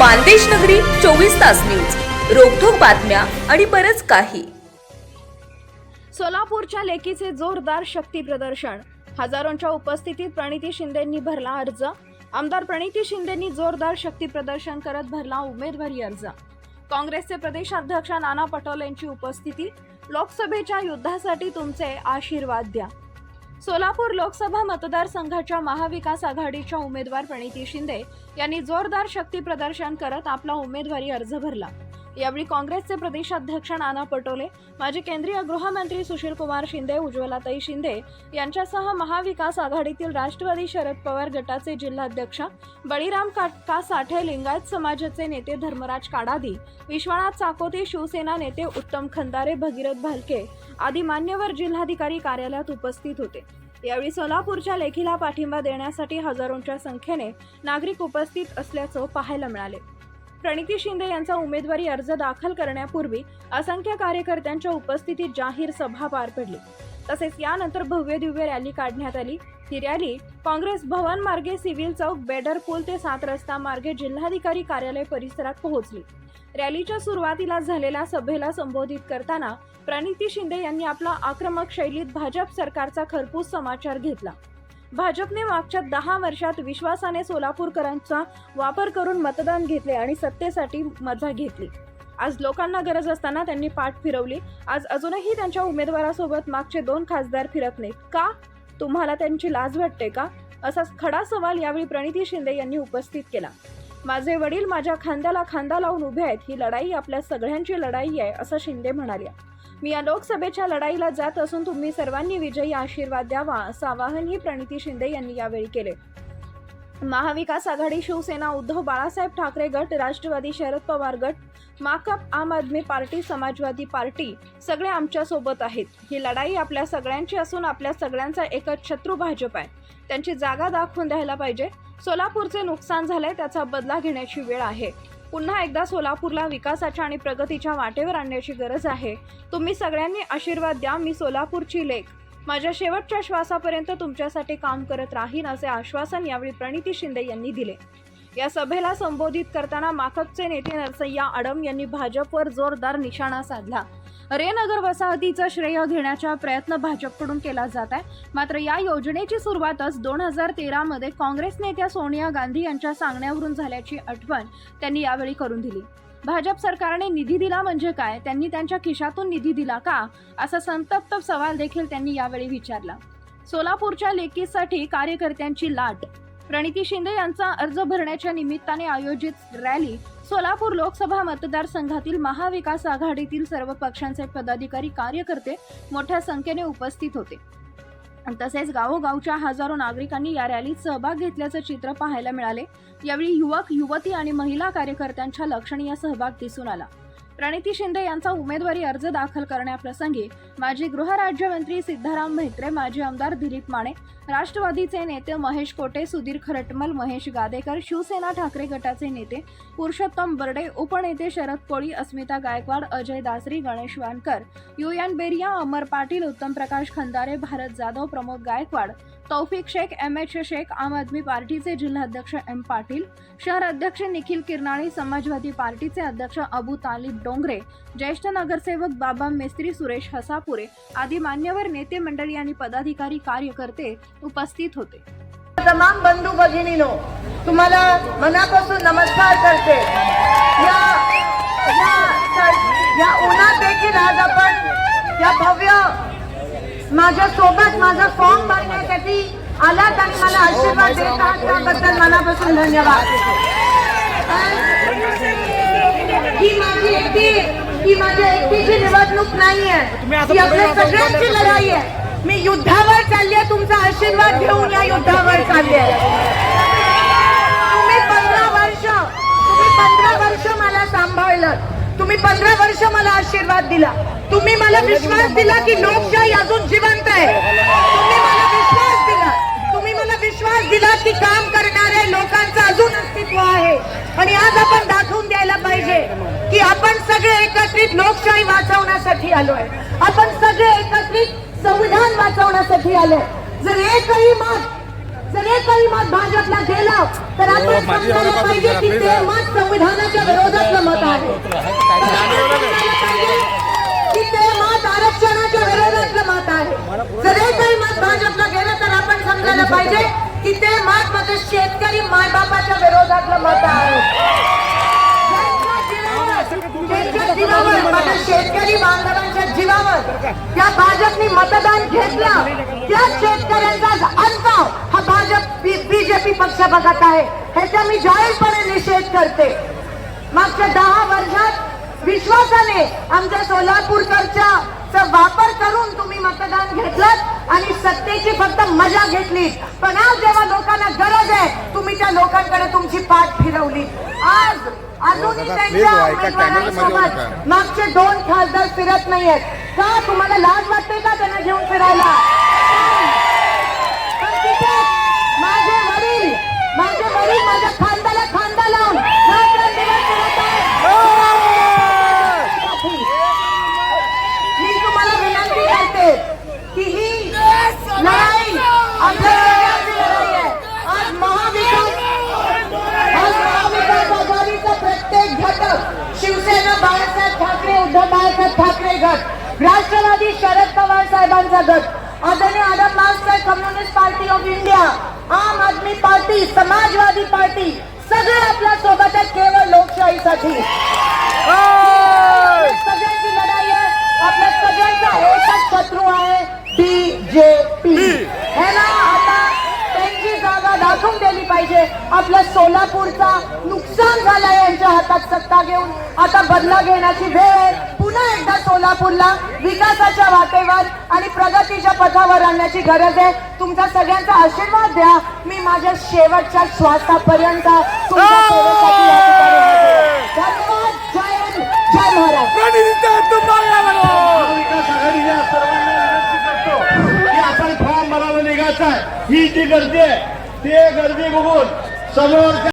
मानदेश नगरी चोवीस तास न्यूज. रोखोक बातम्या आणि बरच काही. सोलापूरच्या लेकीचे जोरदार शक्ती प्रदर्शन. हजारोंच्या उपस्थितीत प्रणिती शिंदेंनी भरला अर्ज. आमदार प्रणिती शिंदेंनी जोरदार शक्ती प्रदर्शन करत भरला उमेदवारी अर्ज. काँग्रेसचे प्रदेशाध्यक्ष नाना पटोले यांची उपस्थिती. लोकसभेच्या युद्धासाठी तुमचे आशीर्वाद द्या. सोलापूर लोकसभा मतदारसंघाच्या महाविकास आघाडीच्या उमेदवार प्रणिती शिंदे यांनी जोरदार शक्ती प्रदर्शन करत आपला उमेदवारी अर्ज भरला. यावेळी काँग्रेसचे प्रदेशाध्यक्ष नाना पटोले माजी केंद्रीय गृहमंत्री सुशील कुमार शिंदे उज्ज्वलाताई शिंदे यांच्यासह महाविकास आघाडीतील राष्ट्रवादी शरद पवार गटाचे जिल्हाध्यक्ष बळीराम काटका साठे लिंगायत समाजाचे नेते धर्मराज काडादी विश्वनाथ चाकोते शिवसेना नेते उत्तम खंदारे भगीरथ भालके आदी मान्यवर जिल्हाधिकारी कार्यालयात उपस्थित होते. यावेळी सोलापूरच्या लेखीला पाठिंबा देण्यासाठी हजारोंच्या संख्येने नागरिक उपस्थित असल्याचं पाहायला मिळाले. प्रणिती शिंदे यांचा उमेदवारी अर्ज दाखल करण्यापूर्वी असंख्य कार्यकर्त्यांच्या उपस्थितीत जाहीर सभा पार पडली. तसेच यानंतर भव्य दिव्य रॅली काढण्यात आली. ही रॅली काँग्रेस भवन मार्गे सिव्हिल चौक बेडर पूल ते सात रस्ता मार्गे जिल्हाधिकारी कार्यालय परिसरात पोहोचली. रॅलीच्या सुरुवातीला झालेल्या सभेला संबोधित करताना प्रणिती शिंदे यांनी आपला आक्रमक शैलीत भाजप सरकारचा खरपूस समाचार घेतला. भाजपने मागच्या दहा वर्षात विश्वासाने सोलापूरकरांचा वापर करून मतदान घेतले आणि सत्तेसाठी मजा घेतली. आज लोकांना गरज असताना त्यांनी पाठ फिरवली. आज अजूनही त्यांच्या उमेदवारासोबत मागचे दोन खासदार फिरत नाहीत. का? तुम्हाला त्यांची लाज वाटते का? असा खडा सवाल यावेळी प्रणिती शिंदे यांनी उपस्थित केला. माझे वडील माझ्या खांद्याला खांदा लावून उभे आहेत. ही लढाई आपल्या सगळ्यांची लढाई आहे असं शिंदे म्हणाल्या. मी या लोकसभेच्या लढाईला जात असून तुम्ही सर्वांनी विजयी आशीर्वाद द्यावा असं आवाहनही प्रणिती शिंदे यांनी यावेळी केले. महाविकास आघाडी शिवसेना उद्धव बाळासाहेब ठाकरे गट राष्ट्रवादी शरद पवार गट माकप आम आदमी पार्टी समाजवादी पार्टी सगळे आमच्यासोबत आहेत. ही लढाई आपल्या सगळ्यांची असून आपल्या सगळ्यांचा एकच शत्रू भाजप आहे. त्यांची जागा दाखवून द्यायला पाहिजे. सोलापूरचे नुकसान झालंय त्याचा बदला घेण्याची वेळ आहे. पुन्हा एकदा सोलापूरला विकासाच्या आणि प्रगतीच्या वाटेवर आणण्याची गरज आहे. तुम्ही सगळ्यांनी आशीर्वाद द्या मी सोलापूरची लेख. माझ्या शेवटच्या श्वासापर्यंत तुमच्यासाठी काम करत राहीन असे आश्वासन यावेळी प्रणिती शिंदे यांनी दिले. या सभेला संबोधित करताना माकपचे नेते नरसय्या आडम यांनी भाजपवर जोरदार निशाणा साधला. रेनगर वसाहतीचं श्रेय घेण्याचा प्रयत्न भाजपकडून केला जात आहे. मात्र या योजनेची सुरुवातच दोन हजार तेरामध्ये काँग्रेस नेत्या सोनिया गांधी यांच्या सांगण्यावरून झाल्याची आठवण त्यांनी यावेळी करून दिली. भाजप सरकारने निधी दिला म्हणजे काय? त्यांनी त्यांच्या खिशातून निधी दिला का? असा संतप्त सवाल देखील त्यांनी यावेळी विचारला. सोलापूरच्या लेकीसाठी कार्यकर्त्यांची लाट प्रणिती शिंदे यांचा अर्ज भरण्याच्या निमित्ताने आयोजित रॅली सोलापूर लोकसभा मतदारसंघातील महाविकास आघाडीतील सर्व पक्षांचे पदाधिकारी कार्यकर्ते मोठ्या संख्येने उपस्थित होते. तसेच गावोगावच्या हजारो नागरिकांनी या रॅलीत सहभाग घेतल्याचं चित्र पाहायला मिळाले. यावेळी युवक युवती आणि महिला कार्यकर्त्यांच्या लक्षणीय सहभाग दिसून आला. प्रणिती शिंदे यांचा उमेदवारी अर्ज दाखल करण्याप्रसंगी माजी गृहराज्यमंत्री सिद्धाराम म्हेत्रे माजी आमदार दिलीप माने राष्ट्रवादीचे नेते महेश कोटे सुधीर खरटमल महेश गादेकर शिवसेना ठाकरे गटाचे नेते पुरुषोत्तम बर्डे उपनेते शरद कोळी अस्मिता गायकवाड अजय दासरी गणेश वानकर युयान बेरिया अमर पाटील उत्तम प्रकाश खंदारे भारत जाधव प्रमोद गायकवाड तौफिक शेख एम एच शेख आम आदमी पार्टीचे जिल्हाध्यक्ष एम पाटील शहर अध्यक्ष निखिल किरनाळी समाजवादी पार्टीचे अध्यक्ष अबू तालिब डोंगरे ज्येष्ठ नगरसेवक बाबा मेस्त्री सुरेश हसापुरे आदी मान्यवर नेते मंडळी आणि पदाधिकारी कार्यकर्ते उपस्थित होते. तमाम बंधू भगिनीनो तुम्हाला मनापासून नमस्कार करते. या या या उन्हात देखील आज आपण या भव्य माझ्या सोबत माझा फॉर्म भरण्यासाठी आलात आणि मला आशीर्वाद देत आहात. त्याबद्दल मनापासून धन्यवाद. ही माझी एकटी ही माझ्या एकटीची निवडणूक नाहीये. ही आपल्या सगळ्यांची लढाई आहे. मी युद्धावर चालली आहे तुमचा आशीर्वाद घेऊन या युद्धावर चालली आहे तुम्ही पंधरा वर्ष तुम्ही पंधरा वर्ष मला सांभाळलं. तुम्ही पंधरा वर्ष मला आशीर्वाद दिला. तुम्ही मला विश्वास दिला की लोकशाही अजून आहे. तुम्ही मला विश्वास दिला. तुम्ही मला विश्वास दिला की काम करणाऱ्या लोकांचं अजून अस्तित्व आहे. आणि आज आपण दाखवून द्यायला पाहिजे की आपण सगळे एकत्रित लोकशाही वाचवण्यासाठी आलोय आपण सगळे एकत्रित संविधान वाचवण्यासाठी आलोय जर एकही मत जर एकही मत भाजपला गेलं तर आपण समजायला पाहिजे की ते मत संविधानाच्या विरोधातलं मत आहे. की ते मत मत आहे. जर काही मत भाजपला गेलं तर आपण समजायला पाहिजे की ते मत माझं शेतकरी मायबापाच्या विरोधातलं मत आहे. माझ्या म्हणजे शेतकरी बांधवांच्या जीवावर त्या भाजपनी मतदान घेतलं त्या शेतकऱ्यांचा अंत हा भाजप बीजेपी पक्ष बघत आहे. ह्याचा मी जाहीरपणे निषेध करते. मागच्या दहा वर्षात विश्वासाने आमच्या सोलापूरकरच्या चा वापर करून तुम्ही मतदान घेतलं आणि सत्तेची फक्त मजा घेतली. पण आज जेव्हा लोकांना गरज आहे तुम्ही त्या लोकांकडे तुमची पाठ फिरवली. आज अजूनही त्यांच्या उमेदवारांसोबत. मागचे दोन खासदार फिरत नाहीयेत. का तुम्हाला लाज वाटते का त्यांना घेऊन फिरायला? माझे वडील माझे वडील माझ्या खांद्याला खांदा लावून रात्रंदिवस फिरत आहेत. मी तुम्हाला विनंती करते की ही लढाई आपल्या सगळ्यांची लढाई आहे आज महाविकास आज महाविकास आघाडीचा प्रत्येक घटक शिवसेना बाळासाहेब ठाकरे उद्धव बाळासाहेब ठाकरे गट राष्ट्रवादी शरद पवार साहेबांचा गट आदरणीय Adam master communist party of India Aam Aadmi party Samajwadi party सगळे आपल्यासोबत आहेत केवळ लोकशाहीसाठी सगळ्यांची लढाई आहे आपल्या सगळ्यांचा एकच शत्रू आहे बीजेपी हे ना आता त्यांची जागा दाखवून आपल्या सोलापूरचा नुकसान झालंय यांच्या हातात सत्ता घेऊन. आता बदला घेण्याची वेळ आहे. पुन्हा एकदा सोलापूरला विकासाच्या वाटेवर आणि प्रगतीच्या पथावर आणण्याची गरज आहे. तुमचा सगळ्यांचा आशीर्वाद द्या. मी माझ्या शेवटच्या श्वासापर्यंत तुमच्या